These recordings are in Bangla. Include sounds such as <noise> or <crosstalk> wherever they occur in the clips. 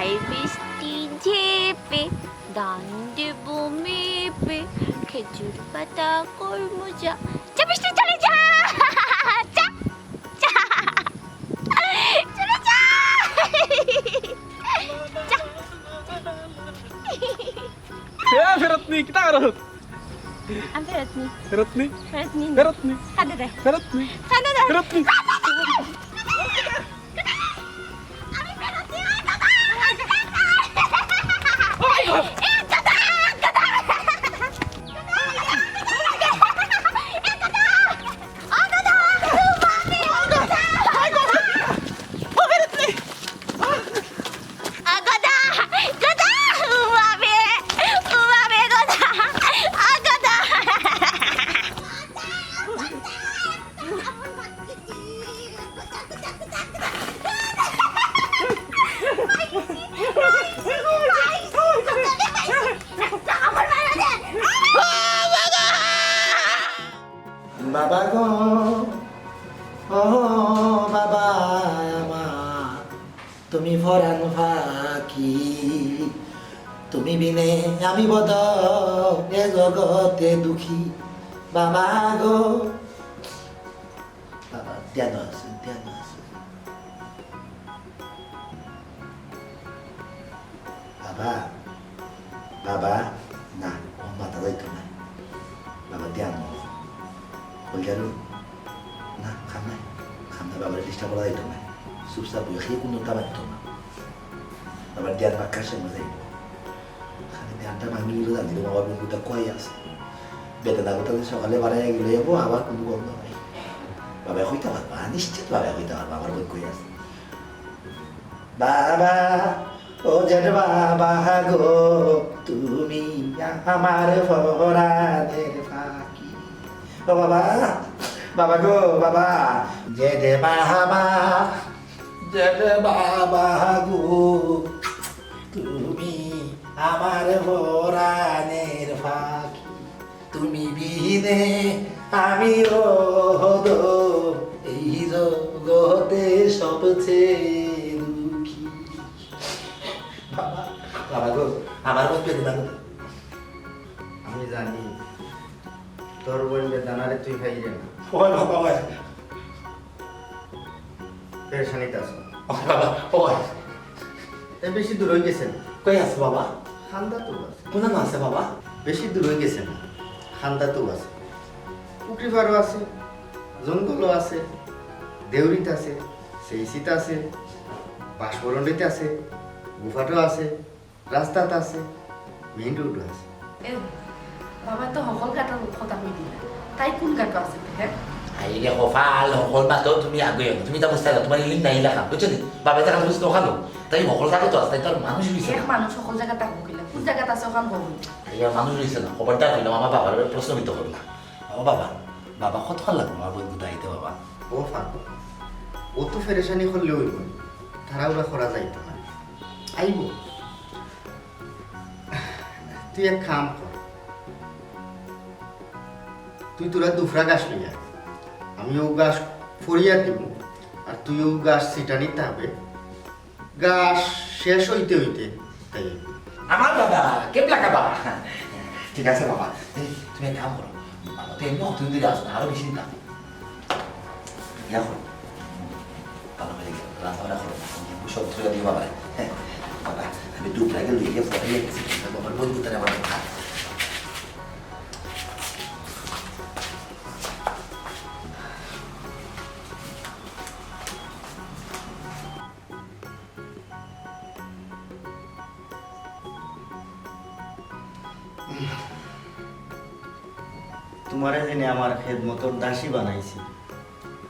Elbistin cebi, dandı bu mibi, kecil bata koymuca. Çabıştı çalıca! Ça! <laughs> Ça! <laughs> Çalıca! <laughs> Ça! Ya Ferhatni, kita Ferhat. Am Ferhatni. Ferhatni. Ferhatni. Ferhatni. Hadi de. Ferhatni. Hadi de. Ferhatni. Hadi. Ah! আমি বদ এ জগতে দুঃখী। বাবা গো বন্ধুটা কয় আছে? বেদনা কথা সকালে বাড়াই গেলে যাব আবার কোনো বন্ধ নাই। বাবা হইতে পারবা নিশ্চিত বাবা হইতে পারবা আমার বই কই আছে। বাবা, ও জেঠ বাবা গো, তুমি আমার ফরাদের ফাঁকি ও বাবা বাবা গো, বাবা, জেঠ বাবা জেঠ বাবা গো, তুমি আমার ফরানের ফাঁকি তুমি বিনে আমি রোদ এই জগতে সবচেয়ে দুঃখী। বাবা বাবা গো আমার বেদনা আমি জানি তোর বোন বেদানারে তুই খাইয়ে না। ওই বাবা ওই পেরেশানিতে আছো? ওই বাবা ওই এ বেশি দূর হয়ে গেছেন কই আছে বাবা? খান্দা তো কোন আছে বাবা? বেশি দূর হয়ে গেছেন খান্দা তো আছে। পুকুরি পাড়ও আছে জঙ্গলও আছে দেউরিত আছে সেইসিত আছে বাঁশবরণ্ডিতে আছে গুফাটো আছে রাস্তাত আছে মেইন রোডও আছে। এ বাবা তো সকল গাঁতৰ কথা কৈ দিলে। তাই কোন আছে হে? আহিলে সফাল সকল মাতও তুমি আগুৱাই তুমি বস্তা তোমাৰ ইলিম নাহিলা খাম। বুজিছ নি বাবা এটা কাম বস্তু নখালো তাই সকল জাগাতো আছে তাই তোর মানুষ রয়েছে মানুহ সকল জাগাত তাক বকিলে কোন জাগাত আছে ওখান মানুষ রয়েছে না খবরদার হইলাম আমার বাবার প্রশ্নবিদ্ধ করলা ও বাবা বাবা কতক্ষণ লাগবে আমার বন্ধুটা আইতে বাবা? ও ফাঁকো ও তো ফেরেশানি করলে হইব তারা ওরা করা যাইতো না আইব তুই এক কাম কর তুই তোরা দুফরা গাছ লইয়া। আমি ও গাছ ফরিয়া দিব আর তুই ও গাছ সিটানিতে হবে গাছ শেষ হইতে হইতে তাই আমার বাবা কেমলা কাবা। ঠিক আছে বাবা। তুমি এক কাম করো। বাবা তো এমনি অতদিন দিকে আসো না আরও বেশি থাকো ইয়া করো ভালো হয়ে গেল রান্না বান্না করো সব ধরে দিও বাবা। হ্যাঁ বাবা, আমি দুপুরে গেলে গিয়ে পরে গেছি বাবার বন্ধুটা আমার তোমারে জেনে আমার খেদমতর দাসী বানাইছি।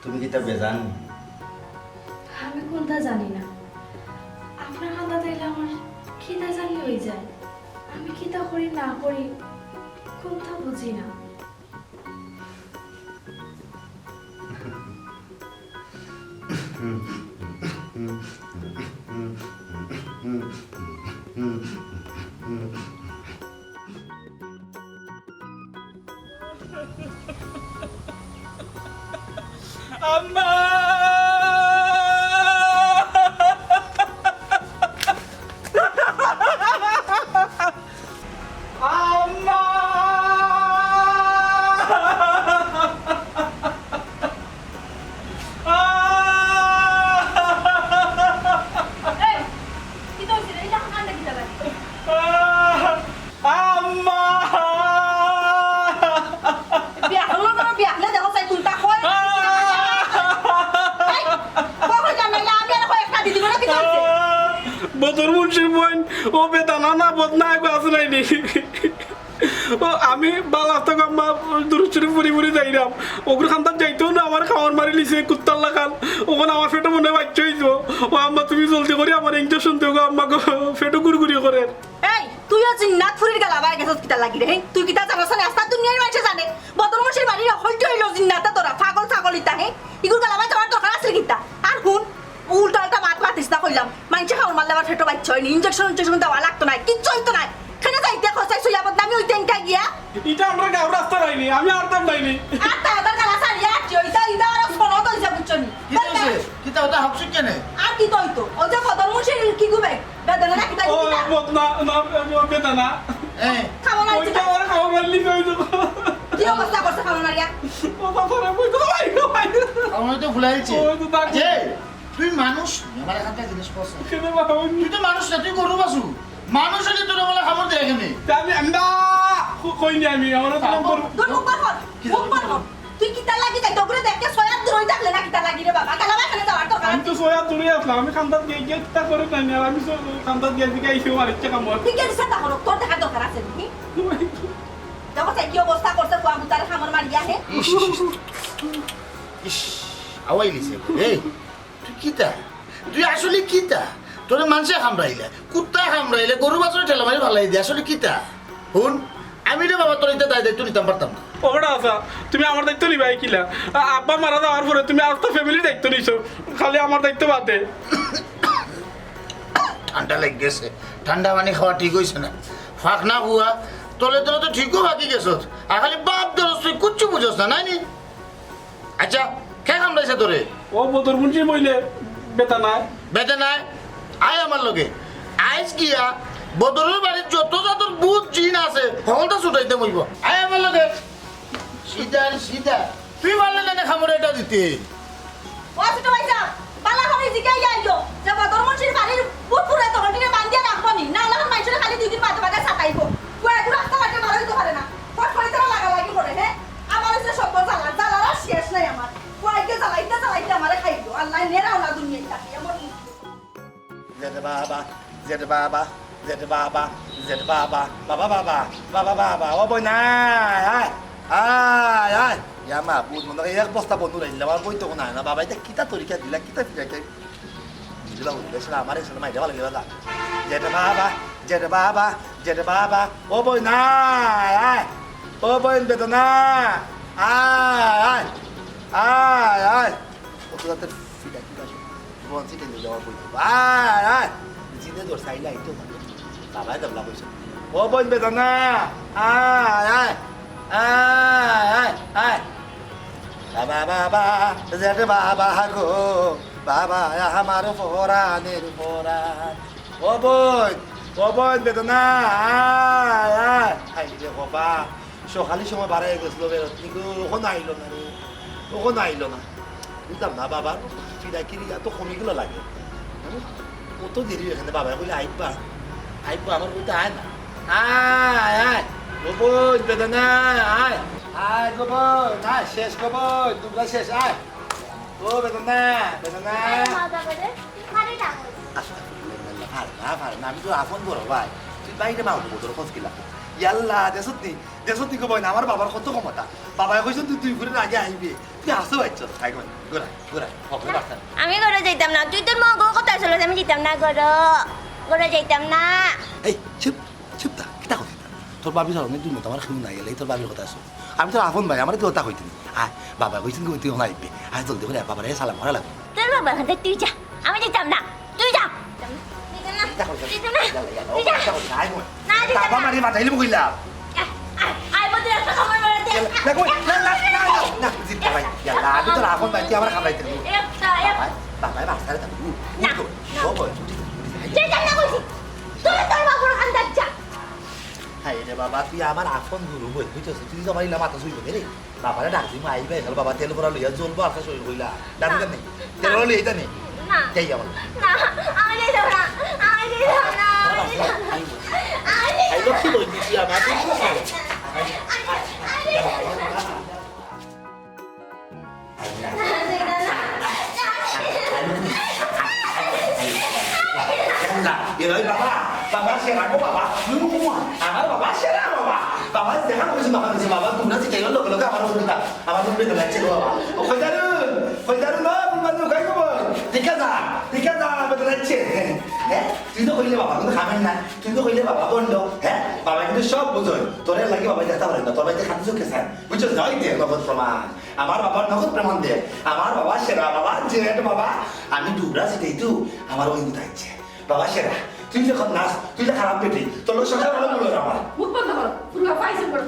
তুমি কি তা বেজান? আমি কোনটা জানি না। আপনার খাতা তাইলে আমার খিদা জানি হয়ে যায়। আমি খিদা করি না করি কোনটা বুঝি না। <laughs> আম্মা না, বদনা একো আছে নাইনি ও, আমি বালা তো আম্মা দূরচুরি পুরি পুরি যাইরাম। ওগুলো খান্তার যাইতেও না আমার খাওয়ার মারি লিছে, কুত্তার লাগান। ওখানে আমার ফেটো মনে বাচ্চা হইতো ও, আম্মা, তুমি জলদি করে আমার ইঞ্জেকশন দেবো আম্মা ফেটো গুড়গুড়ি করে। এই, তুইও জিন্নাত ফুরির গেলা বাই গেছত কিতা লাগি রে তুই কিতা জানাস না? আস্তা দুনিয়ার মানুষে জানে। বদর মশির বাড়ির হইতে হইল জিন্নাতা তোরা ছাগল ইতা, হে? ইগুর গেলা বাই তোমার দরকার আছে কিতা। আর হুন উল্টা উল্টা মাত মাতিস না কইলাম মানুষে খাওয়ার মারলে আমার ফেটো বাচ্চা হয়নি। ইঞ্জেকশন ইঞ্জেকশন দেওয়া লাগতো না কিচ্ছু হইতো না। খানে যাইতে খসাই সুইয়া বদনামি হইতে এনকা গিয়া। এটা আমরা গাঁও রাস্তা নাইনি আমি আরতাম নাইনি আর তা ওদের গেলা সারিয়া আটছি ওইটা ইদা আর ফোনও তো হইছে বুঝছ নি কিতা ওটা হাবসুক কেনে? আর কি তো হইতো? ওই যে বদর মশির কি গুবে? বেদনা না কিতা ও কিতা বদনা না বেদানা। হ্যাঁ খাওয়া মারছি ওইটা আমার খাওয়ার মারি লিছে হইতো কি অবস্থা করছে খাওয়া মারিয়া ও বাবা বইতো ভাই ভাই আমার তো ভুলাইছে ওই তো তার- যে তুই মানুষ আমার এখানটা জিনিস পছন্দ। কেন বাবা তুই তো মানুষ না তুই গরু বাসু মানুষ হলে তোর বলে খাবার দেয় এখানে আমি আমরা কইনি আমি? আমার তো নম্বর তোর মুখ বার কর মুখ বার কর। তুই কিতা লাগি যাই? তোরে দেখতে সয়াব দূরই থাকলে না কিতা লাগি রে বাবা? কালা বাখানে যাওয়ার দরকার আমি তো সোয়া দূরে আসলাম। আমি খান্দাত গিয়ে গিয়ে তা করে নাই আর আমি খান্দাত গিয়ে দিকে আইসি আমার ইচ্ছা কাম তুই কে দিছে তাহলে তোর দেখার দরকার আছে নি দেখো তাই কি অবস্থা করছে কুয়া মুতারে খামর মারিয়া হে ইস আওয়াই লিছে। এই তুই কিতা? তুই আসলে কিতা? তোর মানুষে কামড়াইলে কুত্তা কামড়াইলে গরু বাছরে ঠেলা মারি ভালাই দিয়ে আসলে কিতা? শুন আমি রে বাবা তোর দায় দায়িত্ব নিতাম পারতাম না। ওটা আসা তুমি আমার দায়িত্ব নিবা কিলা। আব্বা মারা যাওয়ার পরে তুমি আর তো ফ্যামিলির দায়িত্ব নিছো খালি আমার দায়িত্ব বাদে ঠান্ডা লেগে গেছে ঠান্ডা পানি খাওয়া ঠিক হয়েছে না। ফাঁক না হুয়া তলে তলে তো ঠিকও বাকি গেছ আর খালি বাপ দরস তুই কুচ্ছু বুঝোস না নাই নি আচ্ছা কে কামড়াইছে তোরে ও বদর মুন্সি বইলে বেতা নাই। বেতে নাই? আয় আমার লগে। আইস গিয়া বদরের বাড়ির যত যত বুধ জিন আছে সকলটা ছুটাইতে মইব আয় আমার লগে। সিধা সিধা তুই মারলে না খামরে এটা দিতে। ও ছোট ভাইজা বালা করে জিগাই যাইলো যে বদর মুন্সির বাড়ির বুট পুরে তো হটিনে বান্ধিয়া রাখব নি? না হলে মানুষের খালি দুই দিন বাদে বাদে সাতাইব কুয়া একটু রাস্তা বাটে ভালো হইতে পারে না। ফট করে তারা লাগা লাগি করে হ্যাঁ আমার হচ্ছে সব জ্বালা জ্বালার আর শেষ নাই আমার কুয়াইকে জ্বালাইতে জ্বালাইতে আমারে খাইলো আল্লাহ নেরাও না দুনিয়ায় তাকে এমন জেঠে বাবা জেঠে বাবা জেঠে বাবা জেঠে বাবা বাবা বাবা বাবা বাবা, ও বই নাই, আয় আয় আয়। ইয়া মা বুধ মনে এক বস্তা বন্ধু রাইলে আমার বই তো নাই না বাবা এটা কিতা তরিকা দিলা, কিতা ফিরাকে দিলা হইলে সেটা আমার এসে মাইরে ভালো লাগা জেঠে বাবা জেঠে বাবা জেঠে বাবা, ও বই নাই, আয়। ও বই বেদনা, আয় আয়। আয় আয়। ও তো তাতে ফিরা কিতা বন সিটে নিয়ে যাওয়ার বই আয় আয়। জিনে তোর সাইলে আইতো মানে বাবাই দাবলা কইছে। ও বোন বেদনা, আয় আয়। আয় আয়। আয় বাবা বাবা জেঠে বাবা গো। বাবা, আমার ফোরানের ফোরান। ও বোন ও বোন বেদনা, আয় আয়। আই রে বাবা, সকালের সময় বাড়াই গেছিল বেরোত। কিন্তু ওখানে আইলো না রে। ওখানে আইলো না বুঝলাম না বাবার চিরাকিরি এত কমিগুলো লাগে কত দেরি এখানে বাবা বলে আইবা আইবা আমার বলতে আয় না আয় আয় গোবন বেদনা আয় আয় গোবন আয় শেষ গোবন তোমরা শেষ আয় ও বেদনা না না আমি তো আপন বড় ভাই তুই বাইরে মাউন্ট বোধর খোঁজ কিলা ইয়াল্লা দেশত নি দেশত নি কবাই না আমার বাবার কত ক্ষমতা। বাবাই কইছেন তুই তুই ঘুরে আগে আইবি। তুই আসো বাইছ তাই কই গোরা গোরা হকলে আমি ঘরে যাইতাম না। তুই তোর মগ কথা চলে আমি যেতাম না ঘর ঘরে যাইতাম না। এই চুপ চুপ তা কিতা কথা তোর বাবির হরমে তুই মতো আমার শুনি নাই গেলে তোর বাবির কথা আছো। আমি তোর আপন ভাই আমার কি কথা কইতিনি আয় বাবা কইছেন কি তুই আইবি। আয় জলদি করে বাবার সালাম করা লাগবে। তোর বাবা হাতে তুই যা আমি যেতাম না। তুই যা। বাবা তুই আমার বল আপন গুরু বই বুঝছস তুই ইলা মাথা শুইব রে বাবারে ডাক দিমু আইবে এখানে বাবা তেল ভরা লইয়া জ্বলবো আর শরীর কইলা ডাক দেন তেল লইয়া নেই না যাই আমার না আমি না আমি যেতাম না আমি আই লক্ষ্মী বই দিছি আমার তুই এরাই বাবা বাবা সেরা গো বাবা উম্মা, আমার বাবা সেরা বাবা বাবা দেখা হয়েছে বাবা হয়েছে বাবা তোমরা যে কেউ লোক লোক আমার বন্ধুটা আমার বন্ধু লাগছে গো বাবা ও কইদারুন কইদারুন না বন্ধু গাই গো ঠিক আছে ঠিক আছে বন্ধু লাগছে হ্যাঁ তুই তো কইলে বাবা, কিন্তু খাবেন না। তুই তো কইলে বাবা, বন্ধ হ্যাঁ বাবা কিন্তু সব বুঝোয় তোরে লাগে বাবা দেখতে পারে না তোর বাড়িতে খাদ্য চোখে স্যার বুঝছ? যাই দে, নগদ প্রমাণ। আমার বাবার নগদ প্রমাণ দে। আমার বাবা সেরা, বাবা জেঠ, বাবা। আমি ডুবরা সেটাই তো, আমার ওই থাকছে বাবা সেরা, তুই যখন নাচ, তুই তো খারাপ পেটি। তোর সকাল ভালো বলো আমার। মুখ বন্ধ করো পুরো পাইছে করো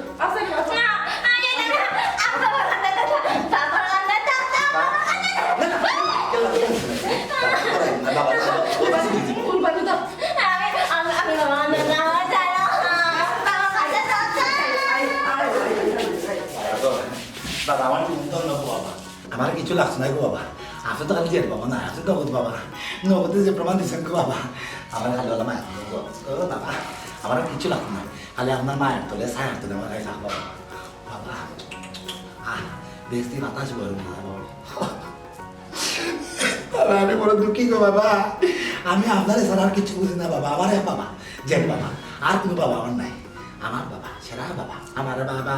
কিছু লাগছে না গো বাবা। আপনি তো খালি জেল বাবা না আপনি নগদ বাবা। নগদে যে প্রমাণ দিচ্ছেন গো বাবা। আমার খালি হলো মায়ের ও বাবা আমার কিছু লাগছে না খালি আপনার মায়ের তোলে সায়ার তোলে আমার কাছে বাবা। বাবা, আহ বেশি বাতাস বড় বাবা। বাবা, আমি বড় দুঃখী গো বাবা। আমি আপনার ছাড়া আর কিছু বুঝি না বাবা। আমার এক বাবা জেল বাবা। আর কোনো বাবা আমার নাই। আমার বাবা সেরা বাবা। আমার বাবা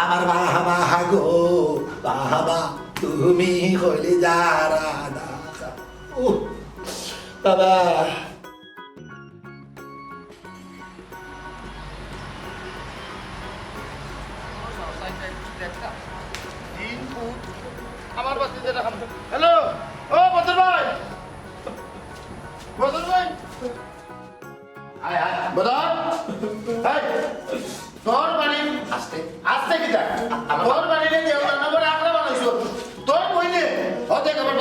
আমার বাবা গো, বাবা। তুমি হইলে যারা বাবা আমার বাচ্চা যেটা হ্যালো ও বদর ভাই। বদর ভাই। আয় আয় বদর। তোর বাড়ি আসতে। আসতে কিটা তোর বাড়ি রে দেও নম্বর আকরা বানাইছো। হতে আমার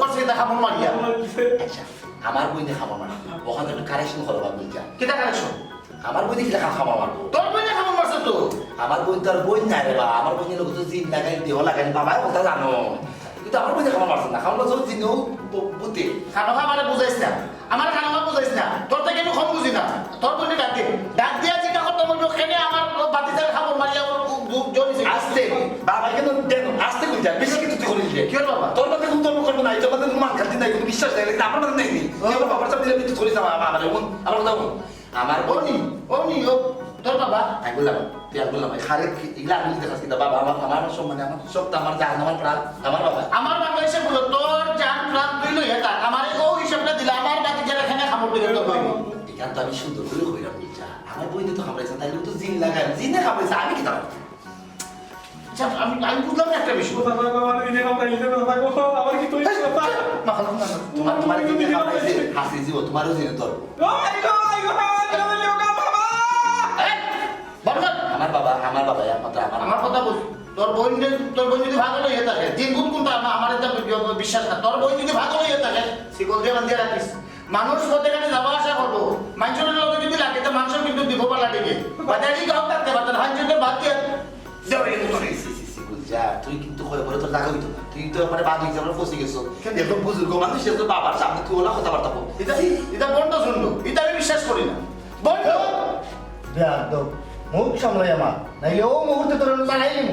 করছে মন মারিয়া আমার বই দেখা মানে ওখানে একটু কারেকশন করবা বলছা কিটা কানেকশন আমার বই দেখলে খাওয়া মারবো। তোর বই দেখা মন মারছ তো? আমার বোন তার বোন নাই রে বা আমার বোনের লোক তো জিন লাগাই দেহ লাগাই বাবাই কথা জানো। কিন্তু আমার বোন খাওয়া মারছে না। খাওয়া মারছে জিনেও বুতে। খানো খাবারে বুঝাইছ না। আমার খানো খাওয়া বুঝাইছ না। তোর থেকে আমি কম বুঝি না। তোর বই ডাক দে। ডাক দিয়া কেনে আমার বাতিতে খাবার মারিয়া জড়িছে আসতে বাবা কিন্তু দেন। আসতে কোন যা বেশি কিন্তু তুই করে দিলে কি হল বাবা? তোর মধ্যে কোনো ধর্ম করব না তোর মধ্যে কোনো মান খাতি নাই কোনো বিশ্বাস নাই কিন্তু আমার মধ্যে নেই নি। আমার বাবার সাথে দিলে তুই করিস আমার আমার বোন আমার কথা বোন। আমার বোন ওনি ও তোর বাবা? আমি বললাম তুই আর বললাম খারে এগুলা আমি দেখাস কিন্তু বাবা আমার আমার সম্মানে আমার সব আমার জান আমার প্রাণ আমার বাবা। আমার বাবা এসে বলল তোর জান প্রাণ তুই লই এটা আমার ও হিসাবটা দিলে আমার বাকি যারা এখানে খাবার দিলে তো তো আমি সুন্দর করে কইরা বলছি আমার বই তো খাবড়াইছে তাই তো জিন লাগাই জিনে খাবড়াইছে আমি কি তার আচ্ছা, আমি আমি বুঝলাম না একটা বিষয়। কথা কয় বাবা নিজে কামড়া নিজে কথা কয় আমার কি তুই কথা? মা না তোমার তোমার জিনে খাবড়াইছে হাসি জীব তোমারও জিনে তোর আমার বাবা আমার বাবা একমাত্র আমার। আমার কথা বল। তোর বোন যদি তোর বোন যদি ভালো লইয়ে থাকে দিন গুণ কোনটা আমার বিশ্বাস না। তোর বোন যদি ভালো লইয়ে থাকে শিকল দিয়ে রাখিস। মানুষ প্রত্যেকখানে যাওয়া আসা করব। মানুষের লোক যদি লাগে তো মানুষের কিন্তু দিব পালা দিকে বাজারি গাও থাকতে পারতেন হাঞ্চুকে বাদ দিয়ে। তুই কিন্তু পড়ে তোর জায়গা হইতো না। তুই তো মানে বাদ হইছে আমরা ফসে গেছো। এরকম বুজুর্গ মানুষ এরকম বাবার সামনে তুই ওলা কথাবার্তা বল। এটা এটা বন্ধ শুনলো। এটা আমি বিশ্বাস করি না। বন্ধ! একদম মুখ সামলাই আমার। নাইলে ও মুহূর্তে তোর লাগাইলি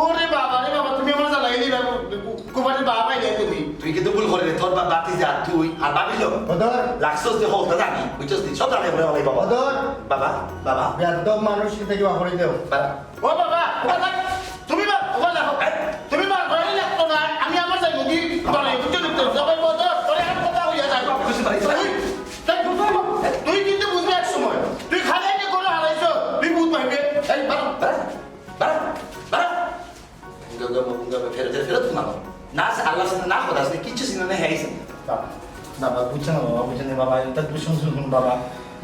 ওরে বাবা রে বাবা তুমি আমার জ্বালাই দিবা কুমারের বাবা পাইলে তুমি তুই কিন্তু ভুল করে তোর বা বাতি যা তুই আর ভাবিল বদর লাগছস যে হোক জানি বুঝছস তুই সব জানি বলে বাবা বদর বাবা বাবা একদম মানুষ থেকে বাহরি দেও বাবা ও বাবা বাবা, তুমি বা ও বাবা তুমি বা ঘরে লাগতো না আমি আমার যাই মুদি বলে বুঝছ না সবাই বলতো তোরে আর কথা হইয়া যায় বুঝতে পারিস? তুই তুই কিন্তু বুঝবি এক সময় তুই খালি একটা করে হারাইছো তুই বুঝ পাইবে এই বাবা ফেরত না না আল্লাহ না খোদা সাথে কিছু সিনে না হেইছে বাবা বাবা বুঝছে না বাবা বুঝছে না বাবা এটা তুমি শুন শুন শুন বাবা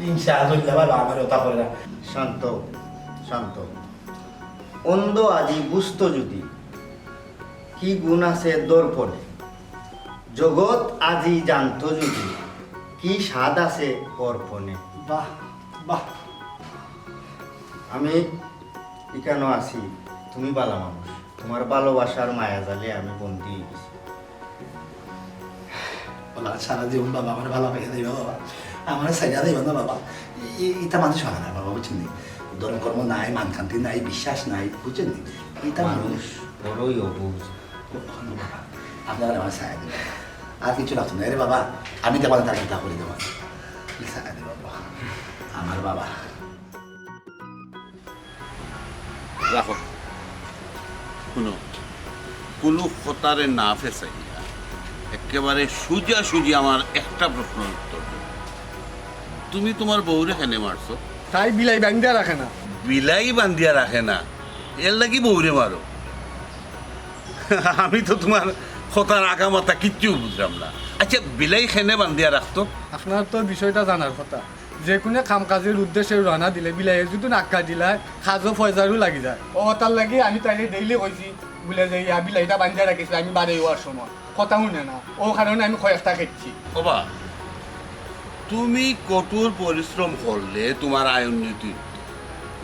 ইনশা আল্লাহ বাবা আমার ওটা করে না শান্ত শান্ত অন্ধ আজি বুঝত যদি কি গুণ আছে দর্পণে জগৎ আজি জানত যদি কি স্বাদ আছে অর্পণে বাহ বাহ আমি এখানে আছি তুমি বালা মানুষ তোমার ভালোবাসার মায়া জালে আমি বন্দি হয়ে গেছি। বলা সারা জীবন বাবা আমার ভালো পেয়ে দেবে বাবা। আমার সাইডা দেবে না বাবা। ই- ইটা মানুষ হয় না বাবা বুঝছেন নি? ধর্ম কর্ম নাই মানকান্তি নাই বিশ্বাস নাই বুঝছেন নি? ইটা মানুষ বড়ই বাবা আপনারা আমার সায়া দেবে আর কিছু লাগতো না। রে বাবা আমি দেওয়া তার করে দেবো। সায়া দেবে বাবা। আমার বাবা। রাখো। শুনো কোনো কথারে না ফেসাইয়া একেবারে সুজা সুজি আমার একটা প্রশ্নের উত্তর দাও। তুমি তোমার বউরে কেনে মারছো? তাই বিলাই বান্ধিয়া রাখে না। বিলাই বান্ধিয়া রাখে না? এর লাগি বউরে মারো। আমি তো তোমার কথার আগা মাথা কিচ্ছু বুঝলাম না। আচ্ছা বিলাই খেনে বান্ধিয়া রাখতো? আপনার তো বিষয়টা জানার কথা। যে কোনো কাম কাজের উদ্দেশ্যে রানা দিলে বিলাইয়ে যদি নাক্কা দিলায় খাজো ফয়জারও লাগি যায়। ও তার লাগি আমি তাইলে ডেইলি কইছি বলে যে, ইয়া বিলাইটা বান্ধিয়া রাখিছি আমি বাড়ি হওয়ার সময়। কথা শুনে না। ও কারণে আমি কয়েকটা খেয়েছি বাবা তুমি কঠোর পরিশ্রম করলে তোমার আয় উন্নতি।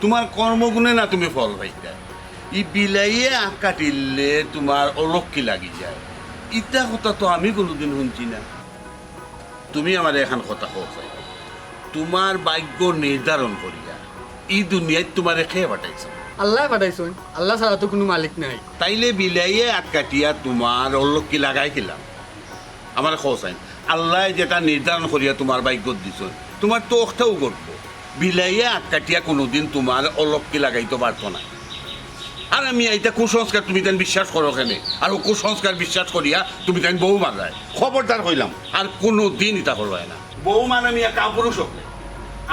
তোমার কর্মগুণে না তুমি ফল পাইতা ই বিলাইয়ে আঁক কাটিলে তোমার অলক্ষী লাগি যায়। ইটা কথা তো আমি কোনোদিন শুনছি না। তুমি আমার এখন কথা কওয়াই তোমার ভাগ্য নির্ধারণ করিয়া ই দুনিয়ায় তোমারে খেয়ে পাঠাইছ? আল্লাহ পাঠাইছুন আল্লাহ ছাড়া তো কোনো মালিক নাই। তাইলে বিলাইয়ে আঁক কাটিয়া তোমার অলক্ষী লাগাই খেলাম আমার খোঁচাই আল্লাহ যেটা নির্ধারণ করিয়া তোমার ভাগ্য দিছ তোমার তো অর্থও করব বিলাইয়ে আঁক কাটিয়া কোনোদিন তোমার অলক্ষী লাগাইতে পারতো না। আর আমি এইটা কুসংস্কার তুমি তেন বিশ্বাস করো কেনে? আর কুসংস্কার বিশ্বাস করিয়া তুমি তেন বউ মারায় খবরদার কইলাম আর কোনো দিন এটা করবাই না। বউ মানে মিয়া কাপুরুষ হবে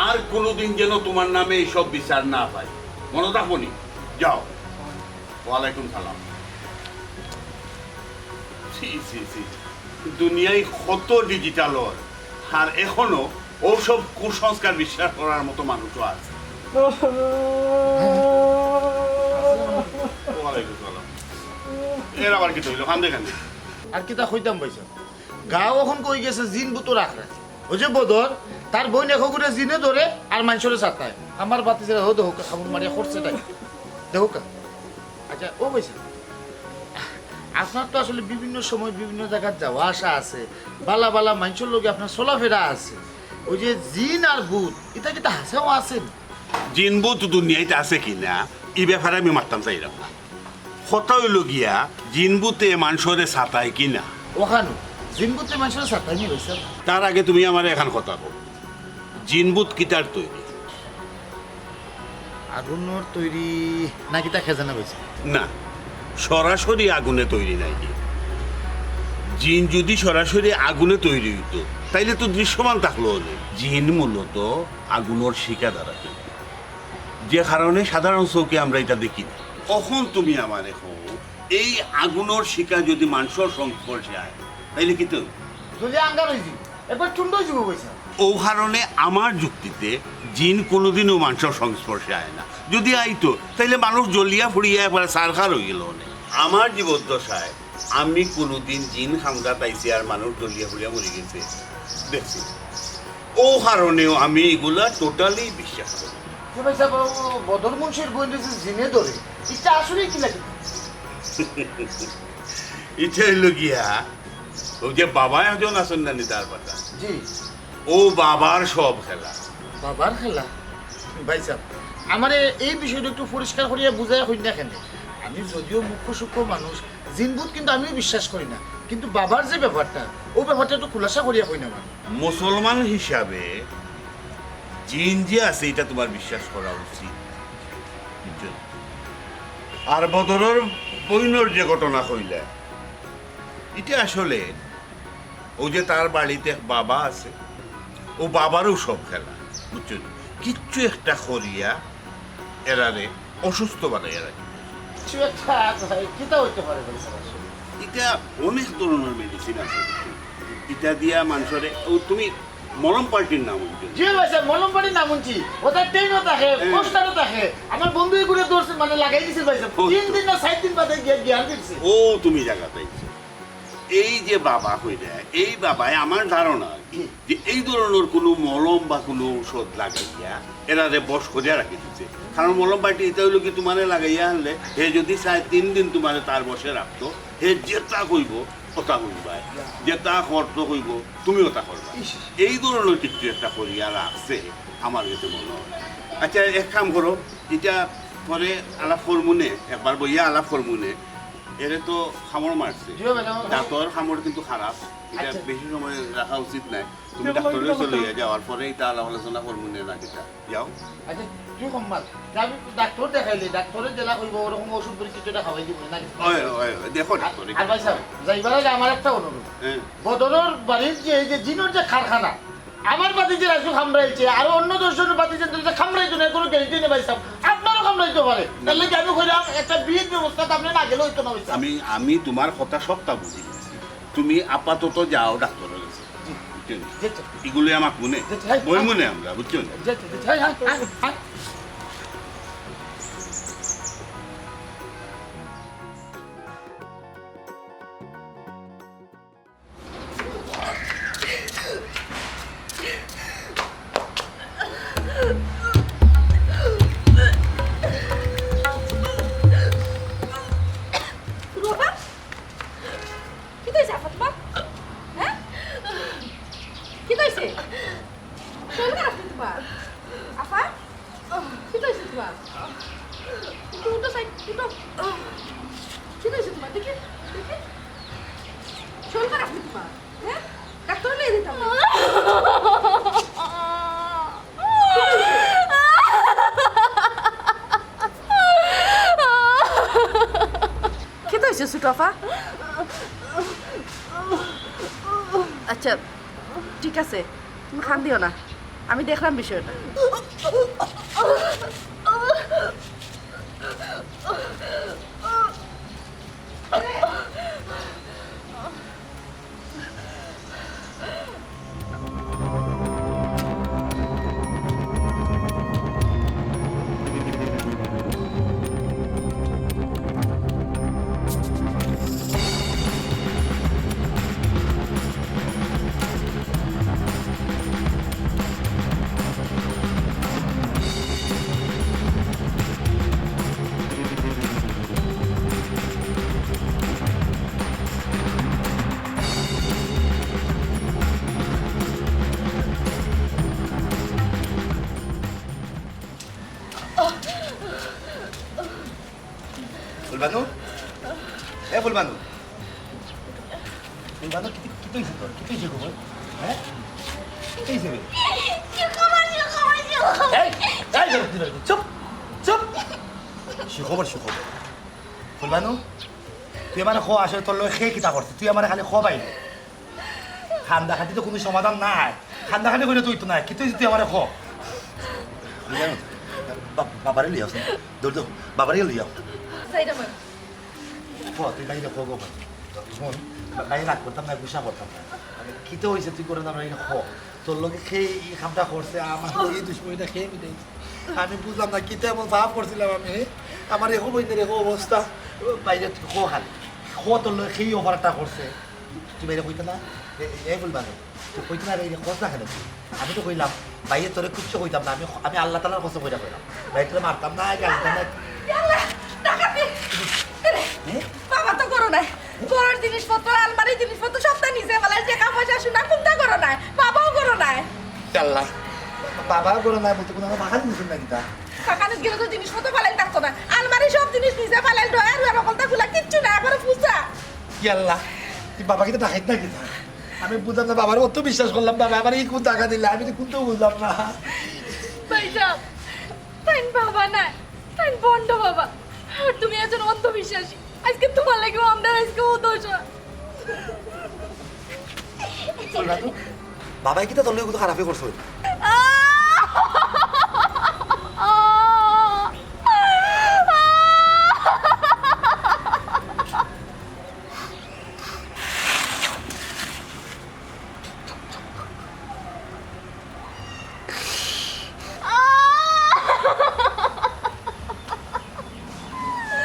আর কোনোদিন যেন তোমার নামে এইসব বিচার না পাই। মনে রাখবনি যাও। ওয়ালাইকুম সালাম। দুনিয়ায় কত ডিজিটাল আর এখনও ওসব কুসংস্কার বিশ্বাস করার মতো মানুষও আছে। আবার কি আর কিতা কইতাম পাইছ গাঁও এখন কই গেছে? জিন বুতো রাখ। রাখরা ওই যে বদর তার বই নেখো করে জিনে ধরে আর মানুষরে চাতায় আমার বাতি যে হো খাবুন মারিয়া করছে তাই দেহ আচ্ছা ও কইছে আপনার তো আসলে বিভিন্ন সময় বিভিন্ন জায়গায় যাওয়া আসা আছে। বালা বালা মানুষের লোকে আপনার চলাফেরা আছে। ওই যে জিন আর ভূত এটা কি তা হাসেও আছেন জিনবুত দুনিয়াতে আছে কি না? এই ব্যাপারে আমি মারতাম চাইলাম না কথা হইল গিয়া জিনবুতে মানুষরে ছাতায় কিনা ওখানো জিন ভূতে মানুষের চাতাই নি হয়েছে তার আগে তুমি আমার এখন কথা বল। জিনবুত কিতার তৈরি? আগুনের তৈরি নাকি তা খেজানা হয়েছে না সরাসরি আগুনে তৈরি নাই জিন যদি সরাসরি আগুনে তৈরি হইতো তাইলে তো দৃশ্যমান থাকল না। জিন মূলত আগুনের শিকা দ্বারা যে কারণে সাধারণ চৌকে আমরা এটা দেখি না। কখন তুমি আমার এখন এই আগুনের শিকা যদি মানুষের সংস্পর্শে আয় তাইলে কি তো? যদি আঙ্গার হয়েছি এবার চুন্ড হয়েছি পয়সা ও কারণে আমার যুক্তিতে জিন কোনোদিনও মানুষের সংস্পর্শে আয় না। যদি আইতো তাইলে মানুষ জ্বলিয়া ফুড়িয়া একবারে সারখার হয়ে গেল অনেক। আমার জীবদ্দশায় আমি কোনোদিন জিন খামগা পাইছি আর মানুষ জ্বলিয়া ফুড়িয়া মরে গেছে। দেখছি। ও কারণেও আমি এগুলা টোটালি বিশ্বাস করি বদর মুন্সির বই জিনে ধরে। এটা আসলে কি লাগে? এটা হইল গিয়া ও যে বাবা একজন আছেন না তার পাতা? জি। ও বাবার সব খেলা। বাবার খেলা? ভাই সাহেব আমার এই বিষয়টা একটু পরিষ্কার করিয়া বুঝাই হই না কেন আমি যদিও মুখ্য সূক্ষ্ম মানুষ জিনভূত কিন্তু আমিও বিশ্বাস করি না। কিন্তু বাবার যে ব্যাপারটা ও ব্যাপারটা একটু খুলাসা করিয়া হই না মুসলমান হিসাবে জিন যে আছে এটা তোমার বিশ্বাস করা উচিত? আর বদরের বইনর যে ঘটনা কইলে এটা আসলে ও যে তার বাড়িতে বাবা আছে ও বাবারও সব খেলা বুঝছ কিচ্ছু একটা করিয়া এরারে অসুস্থ বানাইয়া রাখে। কিছু একটা কিতা হইতে পারে ভাই সাহেব আসলে? এটা অনেক ধরনের মেডিসিন আছে। এটা দিয়া মানুষের ও তুমি মলম পাল্টির নাম জি ভাই সাহেব মলম পাড়ি নাম শুনছি ওটা ট্রেনও থাকে পোস্টারও থাকে আমার বন্ধু এগুলো ধরছে মানে লাগাই দিছে ভাই সাহেব তিন দিন না সাত দিন বাদে গিয়ে জ্ঞান দিচ্ছে ও তুমি জায়গা পাইছো এই যে বাবা হইলে এই বাবায় আমার ধারণা যে এই ধরনের কোনো মলম বা কোনো ঔষধ লাগাইয়া এরা রে বস করিয়া রাখি দিচ্ছে কারণ মলম পাটি এটা হইল কি তোমারে লাগাইয়া আনলে হে যদি চাই তিন দিন তোমারে তার বসে রাখতো হে যেটা কইব ওটা কইবাই যেটা করতো কইব তুমি ওটা করবা। এই ধরনের কিছু একটা করিয়া রাখছে আমার কাছে মনে হয়। আচ্ছা এক কাম করো এটা পরে আলাপ করমুনে একবার বইয়া আলাপ করমুনে এরে তো খামড় মারছে দাঁতর খামড় কিন্তু খারাপ এটা আচ্ছা। বেশি সময় রাখা উচিত নাই। তুমি ডাক্তারে চলে যাওয়ার পরে এটা আলাপ আলোচনা করব না এটা যাও আচ্ছা কি সম্মান আমি ডাক্তার দেখাইলি ডাক্তারের জেলা করব ওরকম ওষুধ করে খাওয়াই দিব? না দেখো ডাক্তারে সাহেব যাইবার আমার একটা অনুরোধ বদরের বাড়ির যে এই যে জিনোর যে কারখানা আমার বাতি যে খামড়াইছে আর অন্য দর্শনের বাতি যে খামড়াইছে না কোনো গ্যারেন্টি নেই ভাই সাহেব আপনারও খামড়াইতে পারে। তাহলে কি আমি কইলাম একটা বিয়ের ব্যবস্থা আপনি না গেলে হইতো না আমি আমি তোমার কথা সবটা বুঝি। তুমি আপাতত যাও ডাক্তারের কাছে বুঝছেন? যেতে, এগুলো আমার মনে বই মনে আমরা বুঝছেন? বিষয়টা কইছে তোর কি কইছে খবর হ্যাঁ? কি কইছে রে এই এই জোরে দিলে চুপ চুপ। সুখবর সুখবর ফুলবানু তুই আমার খো আসলে তোর লগে সেই কিতা করছিস তুই আমার খালি খো বাইরে খান্দা খাটি তো কোনো সমাধান নাই। খান্দা খাটি করে তুই তো নাই। কিন্তু তুই আমার খো বাবারে লিয়াও দৌড় দৌড় বাবারে লিয়াও হ তুই বাইরে খো গো শোন বাইরে রাগ করতাম না গুসা করতাম না। খিতে হয়েছে তুই করে না বাইরে খ তোর লোকে খেয়ে এই খামটা করছে আমার এই দুশ্মনীটা খেয়ে মিটাই আমি বুঝলাম না কিতে এমন ভাব করছিলাম আমি। আমার এখন বই রেখো অবস্থা। বাইরে তুই খো খালি। খো তোর লোকে খেয়ে অফারটা করছে। তুই বাইরে কইতে না এই বলবা না তুই কইতে না বাইরে খোঁজ না তুই আমি তো কইলাম বাইরে তোরে কিচ্ছু কইতাম না। আমি আমি আল্লাহ তালার কথা কইটা কইলাম। বাইরে তোরে মারতাম না না করো নাই ঘরের জিনিসপত্র আলমারি জিনিসপত্র সবটা নিজে বেলায় টাকা পয়সা শুনা কোনটা করো নাই বাবাও করো নাই আল্লাহ বাবা করে না বলতে কোনো আমার ভাষা দিয়েছেন নাকি তা। গেলে তো জিনিসপত্র পালাই থাকতো না আলমারি সব জিনিস নিজে পালাই ডয়ার আর রকমটা খোলা কিচ্ছু না করে ফুসা কি আল্লাহ তুই বাবাকে তো ডাকাইত নাকি তা আমি বুঝলাম না বাবার অত বিশ্বাস করলাম বাবা আমার এই কোন টাকা দিলে আমি তো কোনটাও বুঝলাম না। ভাইজান তাই বাবা না তাই বন্ড বাবা। আর তুমি একজন অন্ধবিশ্বাসী। আজকে তোমার লাগে আমরা আজকে ও দোষ বাবাই কি তো তোর লোক খারাপই করছ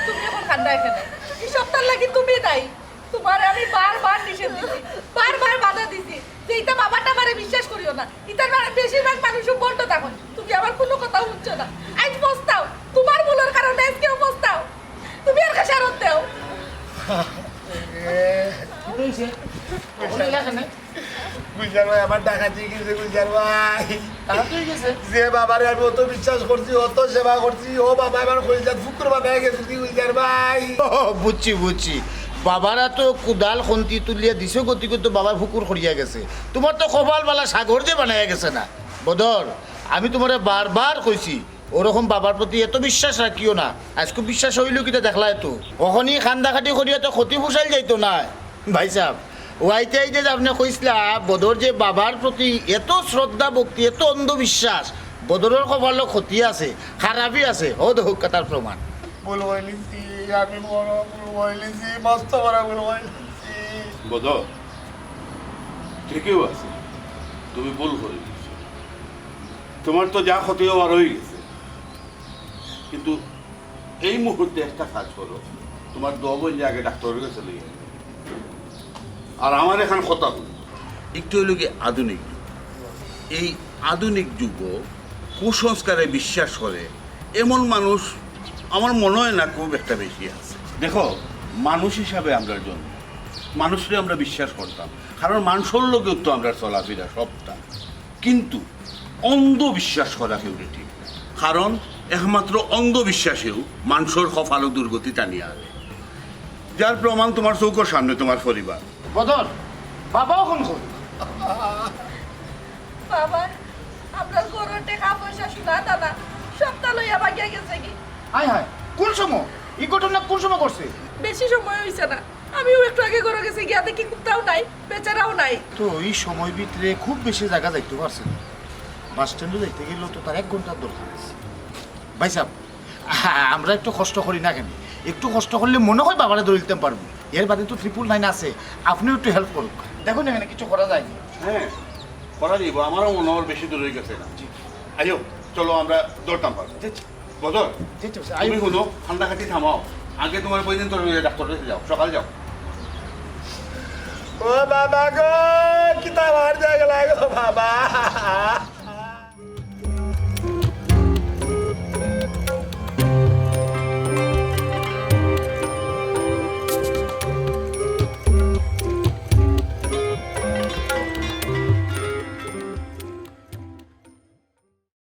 তুমি এখন ঠান্ডা এখানে এই সপ্তাহ লাগি তুমি তাই তোমার আমি বারবার নিষেধ দিছি বারবার বাধা দিছি যে এটা বাবাটা আমারে বিশ্বাস ইতার মানে বেশিরভাগ মানুষ বলতো তখন তুমি আমার কোনো কথা শুনছো না। আজ পস্তাও। তোমার ভুলের কারণে আজকেও পস্তাও। তুমি আর কাছে আরত দেও গুলজার ভাই আমার ডাকাতি গেছে গুলজার ভাই। যে বাবারে আমি অত বিশ্বাস করছি অত সেবা করছি ও বাবা আমার কলিজাত ফুকুর বাবা গেছে গুলজার ভাই? বুঝছি বুঝছি। বাবারা তো কুদাল খন্তি তুলিয়া দিছে গতি করতে বাবার ফুকুর করিয়া গেছে। তোমার তো কপাল বালা সাগর যে বানাইয়া গেছে না। বদর আমি তোমারে বারবার কইছি ওরকম বাবার প্রতি এত বিশ্বাস রাখিও না। আজকে বিশ্বাস হইল কিটা দেখলাই তো ওখনি খান্দা খাটি করিয়া তো ক্ষতি ফুসাইল যাইতো না। ভাই সাহেব ওয়াইতে আইতে আপনি কইসলা বদর যে বাবার প্রতি এত শ্রদ্ধা ভক্তি, এত অন্ধবিশ্বাস বদরের কপালও ক্ষতি আছে খারাপই আছে ও দেখুক তার প্রমাণ হইলিছি আমি বড় মস্ত ঠিকই আছে তুমি ভুল করে তোমার তো যা ক্ষতি হওয়ার হয়ে গেছে। কিন্তু এই মুহূর্তে একটা কাজ করো। তোমার দবন যে আগে ডাক্তারের কাছে লিয়ে। আর আমার এখানে কথা হলো একটু হইল কি আধুনিক যুগ। এই আধুনিক যুগ কুসংস্কারে বিশ্বাস করে এমন মানুষ আমার মনে হয় না খুব একটা বেশি আছে। দেখো, মানুষ হিসাবে আমরা জন্ম। মানুষরে আমরা বিশ্বাস করতাম। কারণ মানুষের লোকেও তো আমরা চলাফেরা সবটা। কিন্তু অন্ধবিশ্বাস করা কেউ ঠিক কারণ একমাত্র অন্ধবিশ্বাসেও মানুষের ও দুর্গতি টানিয়ে আনে। যার প্রমাণ তোমার চৌকর সামনে, তোমার পরিবার। বদর বাবাও কোন বাবা আপনার গরুর টাকা পয়সা শোনা দাদা সপ্তাহ লইয়া ভাগিয়া গেছে কি? হাই হাই কোন সময়? এই ঘটনা কোন সময় করছে বেশি সময় হইছে না। আমিও একটু আগে গরু গেছে গিয়া দেখি কুত্তাও নাই বেচারাও নাই। তো এই সময় ভিতরে খুব বেশি জায়গা যাইতে পারছে না। বাস স্ট্যান্ডে যাইতে গেলেও তো তার এক ঘণ্টার দরকার আছে। ভাই সাহেব আমরা একটু কষ্ট করি না কেন? একটু কষ্ট করলে মনে হয় বাবারে ধরতে পারব। এর বাদে তো ট্রিপল নাইন আছে আপনিও একটু হেল্প করুন। দেখুন এখানে কিছু করা যায় হ্যাঁ করা যাইব আমারও মনে হয় বেশি দূর হয়ে গেছে। না আইও চলো আমরা দৌড়তাম পারব বদর তুমি শুনো ঠান্ডা খাটি থামাও। আগে তোমার প্রয়োজন তোর ডাক্তারের কাছে যাও। সকাল যাও। ও বাবা গো কিতা মার জায়গা লাগো বাবা।